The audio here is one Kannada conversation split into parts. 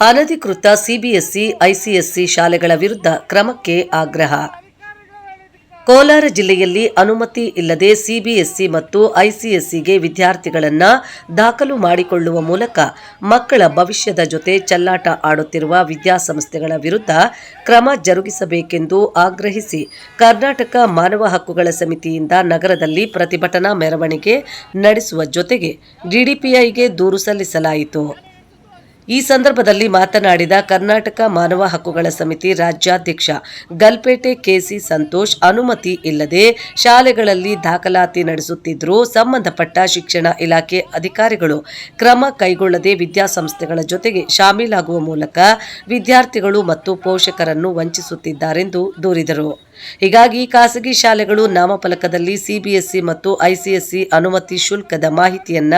ಅನಧಿಕೃತ ಸಿಬಿಎಸ್ಇ ಐಸಿಎಸ್ಸಿ ಶಾಲೆಗಳ ವಿರುದ್ಧ ಕ್ರಮಕ್ಕೆ ಆಗ್ರಹ. ಕೋಲಾರ ಜಿಲ್ಲೆಯಲ್ಲಿ ಅನುಮತಿ ಇಲ್ಲದೆ ಸಿಬಿಎಸ್ಇ ಮತ್ತು ಐಸಿಎಸ್ಸಿಗೆ ವಿದ್ಯಾರ್ಥಿಗಳನ್ನು ದಾಖಲು ಮಾಡಿಕೊಳ್ಳುವ ಮೂಲಕ ಮಕ್ಕಳ ಭವಿಷ್ಯದ ಜೊತೆ ಚೆಲ್ಲಾಟ ಆಡುತ್ತಿರುವ ವಿದ್ಯಾಸಂಸ್ಥೆಗಳ ವಿರುದ್ಧ ಕ್ರಮ ಜರುಗಿಸಬೇಕೆಂದು ಆಗ್ರಹಿಸಿ ಕರ್ನಾಟಕ ಮಾನವ ಹಕ್ಕುಗಳ ಸಮಿತಿಯಿಂದ ನಗರದಲ್ಲಿ ಪ್ರತಿಭಟನಾ ಮೆರವಣಿಗೆ ನಡೆಸುವ ಜೊತೆಗೆ ಡಿಡಿಪಿಐಗೆ ದೂರು ಸಲ್ಲಿಸಲಾಯಿತು. ಈ ಸಂದರ್ಭದಲ್ಲಿ ಮಾತನಾಡಿದ ಕರ್ನಾಟಕ ಮಾನವ ಹಕ್ಕುಗಳ ಸಮಿತಿ ರಾಜ್ಯಾಧ್ಯಕ್ಷ ಗಲ್ಪೇಟೆ ಕೆಸಿ ಸಂತೋಷ್, ಅನುಮತಿ ಇಲ್ಲದೆ ಶಾಲೆಗಳಲ್ಲಿ ದಾಖಲಾತಿ ನಡೆಸುತ್ತಿದ್ದರೂ ಸಂಬಂಧಪಟ್ಟ ಶಿಕ್ಷಣ ಇಲಾಖೆ ಅಧಿಕಾರಿಗಳು ಕ್ರಮ ಕೈಗೊಳ್ಳದೆ ವಿದ್ಯಾಸಂಸ್ಥೆಗಳ ಜೊತೆಗೆ ಶಾಮೀಲಾಗುವ ಮೂಲಕ ವಿದ್ಯಾರ್ಥಿಗಳು ಮತ್ತು ಪೋಷಕರನ್ನು ವಂಚಿಸುತ್ತಿದ್ದಾರೆಂದು ದೂರಿದರು. ಹೀಗಾಗಿ ಖಾಸಗಿ ಶಾಲೆಗಳು ನಾಮಫಲಕದಲ್ಲಿ ಸಿಬಿಎಸ್ಇ ಮತ್ತು ಐಸಿಎಸ್ಇ ಅನುಮತಿ ಶುಲ್ಕದ ಮಾಹಿತಿಯನ್ನ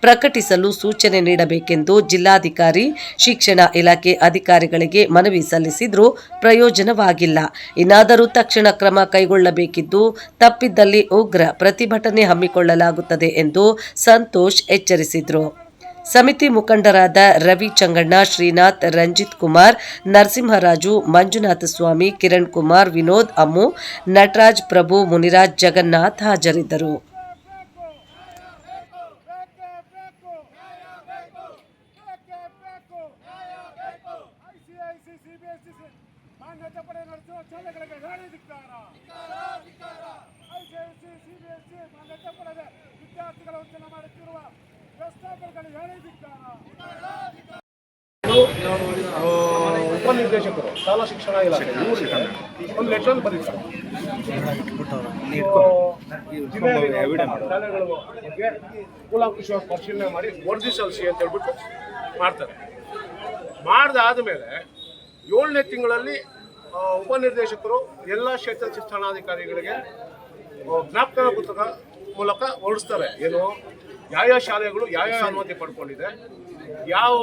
ಪ್ರಕಟಿಸಲು ಸೂಚನೆ ನೀಡಬೇಕೆಂದು ಜಿಲ್ಲಾಧಿಕಾರಿ ಶಿಕ್ಷಣ ಇಲಾಖೆ ಅಧಿಕಾರಿಗಳಿಗೆ ಮನವಿ ಸಲ್ಲಿಸಿದ್ರೂ ಪ್ರಯೋಜನವಾಗಿಲ್ಲ. ಇನ್ನಾದರೂ ತಕ್ಷಣ ಕ್ರಮ ಕೈಗೊಳ್ಳಬೇಕಿದ್ದು ತಪ್ಪಿದ್ದಲ್ಲಿ ಉಗ್ರ ಪ್ರತಿಭಟನೆ ಹಮ್ಮಿಕೊಳ್ಳಲಾಗುತ್ತದೆ ಎಂದು ಸಂತೋಷ್ ಎಚ್ಚರಿಸಿದರು. ಸಮಿತಿ ಮುಖಂಡರಾದ ರವಿ ಚಂಗಣ್ಣ, ಶ್ರೀನಾಥ್, ರಂಜಿತ್ ಕುಮಾರ್, ನರಸಿಂಹರಾಜು, ಮಂಜುನಾಥ ಸ್ವಾಮಿ, ಕಿರಣ್ ಕುಮಾರ್, ವಿನೋದ್ ಅಮ್ಮು ನಟರಾಜ್ ಪ್ರಭು, ಮುನಿರಾಜ್ ಜಗನ್ನಾಥ್ ಹಾಜರಿದ್ದರು. ಸಿಬಿಎಸ್ಇ ಮಾನ್ಯತೆ ಪಡೆ ನಡೆಸುವ ಶಾಲೆಗಳಿಗೆ ಧಿಕ್ಕಾರ. ಐಸಿಎಸ್ಸಿ ಸಿಬಿಎಸ್ಇ ಮಾನ್ಯತೆ ಪಡೆದ ವಿದ್ಯಾರ್ಥಿಗಳ ವಂಚನೆ ಮಾಡುತ್ತಿರುವ ವ್ಯವಸ್ಥಾಪಕರಿಗೆ ಹೇಳಿ ಧಿಕ್ಕಾರ. ಉಪನಿರ್ದೇಶಕರು ಶಾಲಾ ಶಿಕ್ಷಣ ಇಲಾಖೆ ಒಂದು ಲೆಟರ್ ಬರೀತಾರೆ ಶಾಲೆಗಳು ಬಗ್ಗೆ ಕೂಲಾಂಕುಷವಾಗಿ ಪರಿಶೀಲನೆ ಮಾಡಿ ವರದಿ ಸಲ್ಲಿಸಿ ಅಂತ ಹೇಳ್ಬಿಟ್ಟು ಮಾಡ್ತಾರೆ. ಮಾಡ್ದಾದ ಮೇಲೆ ಏಳನೇ ತಿಂಗಳಲ್ಲಿ ಉಪನಿರ್ದೇಶಕರು ಎಲ್ಲ ಕ್ಷೇತ್ರ ಶಿಕ್ಷಣಾಧಿಕಾರಿಗಳಿಗೆ ಜ್ಞಾಪಕ ಪುಸ್ತಕ ಮೂಲಕ ಹೊರಡಿಸ್ತಾರೆ. ಏನು ಯಾವ್ಯಾವ ಶಾಲೆಗಳು ಯಾವ್ಯಾವ ಅನುಮತಿ ಪಡ್ಕೊಂಡಿದೆ, ಯಾವ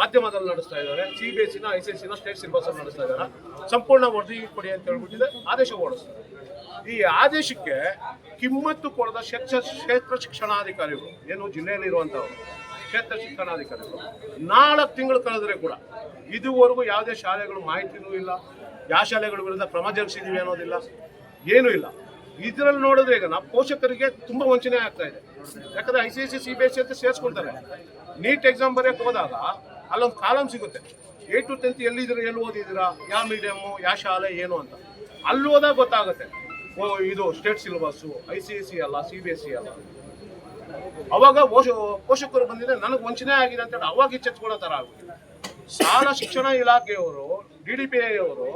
ಮಾಧ್ಯಮದಲ್ಲಿ ನಡೆಸ್ತಾ ಇದ್ದಾರೆ ಸಿ ಬಿ ಎಸ್ ಸಿನ ಐ ಸಿ ಎಸ್ ಸಿನ ಸ್ಟೇಟ್ ಸಿಲೆಬಸ್ ನಡೆಸ್ತಾ ಇದ್ದಾರೆ, ಸಂಪೂರ್ಣ ವರದಿ ಕೊಡಿ ಅಂತ ಹೇಳ್ಬಿಟ್ಟಿದೆ, ಆದೇಶ ಹೊರಡಿಸ್ತಾರೆ. ಈ ಆದೇಶಕ್ಕೆ ಕಿಮ್ಮತ್ತು ಕೊಡದ ಕ್ಷೇತ್ರ ಕ್ಷೇತ್ರ ಶಿಕ್ಷಣಾಧಿಕಾರಿಗಳು, ಏನು ಜಿಲ್ಲೆಯಲ್ಲಿ ಇರುವಂತವರು ಕ್ಷೇತ್ರ ಶಿಕ್ಷಣಾಧಿಕಾರಿಗಳು ನಾಲ್ಕು ತಿಂಗಳು ಕಳೆದ್ರೆ ಕೂಡ ಇದುವರೆಗೂ ಯಾವುದೇ ಶಾಲೆಗಳು ಮಾಹಿತಿನೂ ಇಲ್ಲ, ಯಾವ ಶಾಲೆಗಳ ವಿರುದ್ಧ ಕ್ರಮ ಜರುಗಿಸಿದೀವಿ ಅನ್ನೋದಿಲ್ಲ, ಏನೂ ಇಲ್ಲ. ಇದರಲ್ಲಿ ನೋಡಿದ್ರೆ ಈಗ ನಾವು ಪೋಷಕರಿಗೆ ತುಂಬ ವಂಚನೆ ಆಗ್ತಾ ಇದೆ. ಯಾಕಂದ್ರೆ I C S C C B S C ಅಂತ ಸೇರಿಸ್ಕೊಳ್ತಾರೆ. ನೀಟ್ ಎಕ್ಸಾಮ್ ಬರೆಯಕ್ಕೆ ಹೋದಾಗ ಅಲ್ಲೊಂದು ಕಾಲಮ್ ಸಿಗುತ್ತೆ. ಏಟ್ ಟು ಟೆಂತ್ ಎಲ್ಲಿದ್ದೀರಾ, ಎಲ್ಲಿ ಓದಿದ್ದೀರಾ, ಯಾವ ಮೀಡಿಯಮ್ಮು ಯಾವ ಶಾಲೆ, ಏನು ಅಂತ. ಅಲ್ಲಿ ಹೋದಾಗ ಗೊತ್ತಾಗುತ್ತೆ. ಓ, ಇದು state syllabus I C S C ಅಲ್ಲ ಸಿ ಬಿ ಎಸ್ ಸಿ ಅಲ್ಲ. ಅವಾಗ ಪೋಷ- ಪೋಷಕರು ಬಂದಿದ್ರೆ ನನಗೆ ವಂಚನೆ ಆಗಿದೆ ಅಂತೇಳಿ ಅವಾಗ ಎಚ್ಚೆತ್ಕೊಳ್ಳೋ ಥರ ಆಗುತ್ತೆ ಶಾಲಾ ಶಿಕ್ಷಣ ಇಲಾಖೆಯವರು, ಡಿ ಡಿ ಪಿ ಅವರು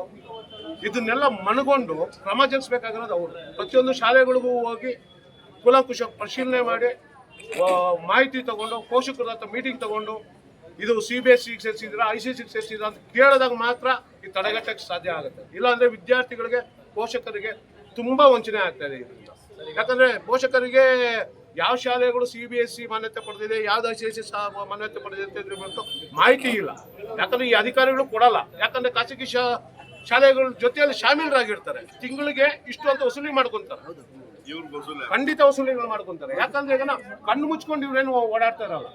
ಇದನ್ನೆಲ್ಲ ಮನಗೊಂಡು ಕ್ರಮ ಜರುಗಿಸ್ಬೇಕಾಗಿರೋದು ಅವರು. ಪ್ರತಿಯೊಂದು ಶಾಲೆಗಳಿಗೂ ಹೋಗಿ ಕುಲಂಕುಶ ಪರಿಶೀಲನೆ ಮಾಡಿ ಮಾಹಿತಿ ತಗೊಂಡು, ಪೋಷಕರ ಹತ್ರ ಮೀಟಿಂಗ್ ತಗೊಂಡು, ಇದು ಸಿ ಬಿ ಎಸ್ ಸಿಗೆ ಸೇರಿಸಿದ್ರ, ಐ ಸಿ ಸಿಗೆ ಸೇರಿಸಿದ್ರ ಅಂತ ಕೇಳಿದಾಗ ಮಾತ್ರ ಈ ತಡೆಗಟ್ಟಕ್ಕೆ ಸಾಧ್ಯ ಆಗುತ್ತೆ. ಇಲ್ಲಾಂದ್ರೆ ವಿದ್ಯಾರ್ಥಿಗಳಿಗೆ ಪೋಷಕರಿಗೆ ತುಂಬಾ ವಂಚನೆ ಆಗ್ತಾ ಇದೆ ಇದರಿಂದ. ಯಾಕಂದ್ರೆ ಪೋಷಕರಿಗೆ ಯಾವ ಶಾಲೆಗಳು ಸಿ ಬಿ ಎಸ್ ಸಿ ಮಾನ್ಯತೆ ಪಡೆದಿದೆ ಯಾವ ಐ ಸಿ ಎಸ್ ಸಿ ಮಾನ್ಯತೆ ಪಡೆದಿದೆ ಅಂತ ಬಂತು ಮಾಹಿತಿ ಇಲ್ಲ. ಯಾಕಂದ್ರೆ ಈ ಅಧಿಕಾರಿಗಳು ಕೊಡಲ್ಲ. ಯಾಕಂದ್ರೆ ಖಾಸಗಿ ಶಾ ಶಾಲೆಗಳ ಜೊತೆಯಲ್ಲಿ ಶಾಮೀಲರಾಗಿರ್ತಾರೆ. ತಿಂಗಳಿಗೆ ಇಷ್ಟು ಅಂತ ವಸೂಲಿ ಮಾಡ್ಕೊಂತಾರೆ. ಖಂಡಿತ ವಸೂಲಿಗಳು ಮಾಡ್ಕೊಂತಾರೆ. ಯಾಕಂದ್ರೆ ಈಗ ಕಣ್ಣು ಮುಚ್ಕೊಂಡು ಇವ್ರೇನು ಓಡಾಡ್ತಾರಲ್ಲ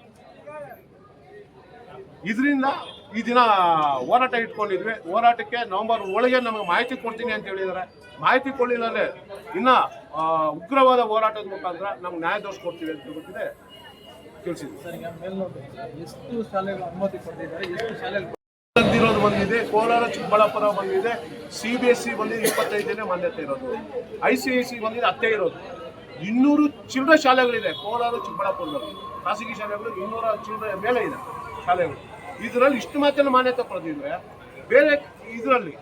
ಇದರಿಂದ ಈ ದಿನ ಹೋರಾಟ ಇಟ್ಕೊಂಡಿದ್ವಿ. ಹೋರಾಟಕ್ಕೆ ನವೆಂಬರ್ ಒಳಗೆ ನಮಗೆ ಮಾಹಿತಿ ಕೊಡ್ತೀನಿ ಅಂತ ಹೇಳಿದ್ದಾರೆ. ಮಾಹಿತಿ ಕೊಡಲಿಲ್ಲದೆ ಇನ್ನ ಉಗ್ರವಾದ ಹೋರಾಟದ ಮುಖಾಂತರ ನಮ್ಗೆ ನ್ಯಾಯ ಕೊಡ್ತೀವಿ ಅಂತ ಹೇಳ್ಬಿಟ್ಟಿದೆ. ತಿಳಿಸಿದ್ವಿ ಸರ್ ಈಗ ಮೇಲ್ನೋಟು. ಎಷ್ಟು ಶಾಲೆಗಳು ಅನುಮತಿ ಕೊಟ್ಟಿದ್ದಾರೆ? ಎಷ್ಟು ಶಾಲೆಗಳು ಬಂದಿರೋದು ಬಂದಿದೆ. ಕೋಲಾರ ಚಿಕ್ಕಬಳ್ಳಾಪುರ ಬಂದಿದೆ. ಸಿ ಬಿ ಎಸ್ ಸಿ ಬಂದಿದೆ. ಇಪ್ಪತ್ತೈದನೇ ಮಾನ್ಯತೆ ಇರೋದು. ಐ ಸಿ ಐ ಸಿ ಬಂದಿದೆ. ಹತ್ತೇ ಇರೋದು. ಇನ್ನೂರು ಚಿಲ್ಡ್ರ ಶಾಲೆಗಳಿದೆ. ಕೋಲಾರ ಚಿಕ್ಕಬಳ್ಳಾಪುರದಲ್ಲಿ. ಖಾಸಗಿ ಶಾಲೆಗಳು ಇನ್ನೂರ ಚಿಲ್ಡ್ರ ಮೇಲೆ ಇದೆ ಶಾಲೆಗಳು. ಇದರಲ್ಲಿ ಇಷ್ಟು ಮಾತ್ರ ಮಾನ್ಯತೆ ಪಡೆದಿದ್ರೆ ಬೇರೆ ಇದರಲ್ಲಿ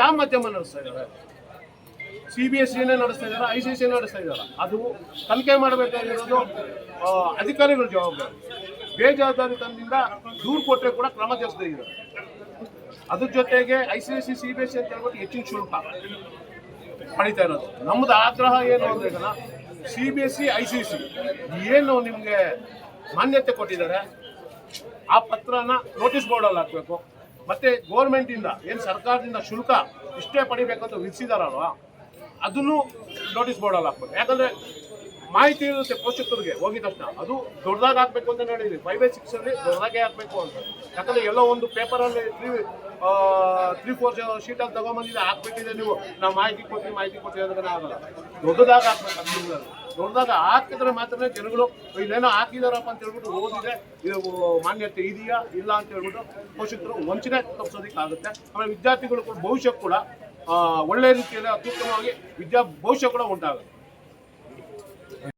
ಯಾವ ಮಾಧ್ಯಮ ನಡೆಸ್ತಾ ಇದ್ದಾರೆ? ಸಿ ಬಿ ಎಸ್ ಸಿನೇ ನಡೆಸ್ತಾ ಇದ್ದಾರೆ? ಐ ಸಿ ಸಿ ನಡೆಸ್ತಾ ಇದ್ದಾರೆ? ಅದು ತನಿಖೆ ಮಾಡಬೇಕಾಗಿರೋದು ಅಧಿಕಾರಿಗಳ ಜವಾಬ್ದಾರಿ. ಬೇಜವಾಬ್ದಾರಿತನದಿಂದ ದೂರು ಕೊಟ್ಟರೆ ಕೂಡ ಕ್ರಮ ಜರುಗಿಸದೇ ಇದೆ ಅದ್ರ ಜೊತೆಗೆ I C S C C B S C ಅಂತ ಹೇಳ್ಬಿಟ್ಟು ಹೆಚ್ಚಿನ ಶುಲ್ಕ ಪಡಿತಾ ಇರೋದು. ನಮ್ದು ಆಗ್ರಹ ಏನು ಅಂದ್ರೆ C B S C I C C ಏನು ನಿಮಗೆ ಮಾನ್ಯತೆ ಕೊಟ್ಟಿದ್ದಾರೆ ಆ ಪತ್ರನ ನೋಟಿಸ್ ಬೋರ್ಡಲ್ಲಿ ಹಾಕಬೇಕು. ಮತ್ತೆ ಗೋರ್ಮೆಂಟ್ ಇಂದ, ಏನು ಸರ್ಕಾರದಿಂದ ಶುಲ್ಕ ಇಷ್ಟೇ ಪಡಿಬೇಕಂತ ವಿಧಿಸಿದಾರಲ್ವ, ಅದನ್ನು ನೋಟಿಸ್ ಬೋರ್ಡಲ್ಲಿ ಹಾಕ್ಬೇಕು. ಯಾಕಂದ್ರೆ ಮಾಹಿತಿ ಇರುತ್ತೆ ಪೋಷಕರಿಗೆ ಹೋಗಿದ ತಕ್ಷಣ. ಅದು ದೊಡ್ಡದಾಗಿ ಹಾಕ್ಬೇಕು ಅಂತ ಹೇಳಿದ್ವಿ ಫೈವ್ ಬೈ ಸಿಕ್ಸ್ ಅಲ್ಲಿ ದೊಡ್ಡದಾಗೆ ಹಾಕ್ಬೇಕು ಅಂತ. ಯಾಕಂದ್ರೆ ಎಲ್ಲೋ ಒಂದು ಪೇಪರಲ್ಲಿ ತ್ರೀ ತ್ರೀ ಫೋರ್ ಶೀಟಲ್ಲಿ ತಗೊಂಬಂದಿದೆ ಹಾಕ್ಬಿಟ್ಟಿದೆ ನೀವು. ನಾವು ಮಾಹಿತಿ ಕೊಡ್ತೀವಿ ಮಾಹಿತಿ ಕೊಡ್ತೀವಿ ಅಂದ್ರೆ ಆಗಲ್ಲ. ದೊಡ್ಡದಾಗ ಹಾಕ್ಬೇಕು ದೊಡ್ಡದಾಗ ಹಾಕಿದ್ರೆ ಮಾತ್ರ ಜನಗಳು, ಇಲ್ಲೇನೋ ಹಾಕಿದಾರಪ್ಪ ಅಂತ ಹೇಳ್ಬಿಟ್ಟು ಓದಿದೆ ಇದು ಮಾನ್ಯತೆ ಇದೆಯಾ, ಇಲ್ಲ ಅಂತ ಹೇಳ್ಬಿಟ್ಟು ಪೋಷಕರು ವಂಚನೆ ತಪ್ಪಿಸೋದಕ್ಕೆ ಆಗುತ್ತೆ. ಆಮೇಲೆ ವಿದ್ಯಾರ್ಥಿಗಳು ಕೂಡ ಭವಿಷ್ಯ ಕೂಡ ಒಳ್ಳೆ ರೀತಿಯಲ್ಲಿ ಅತ್ಯುತ್ತಮವಾಗಿ ವಿದ್ಯಾ ಭವಿಷ್ಯ ಕೂಡ ಉಂಟಾಗುತ್ತೆ.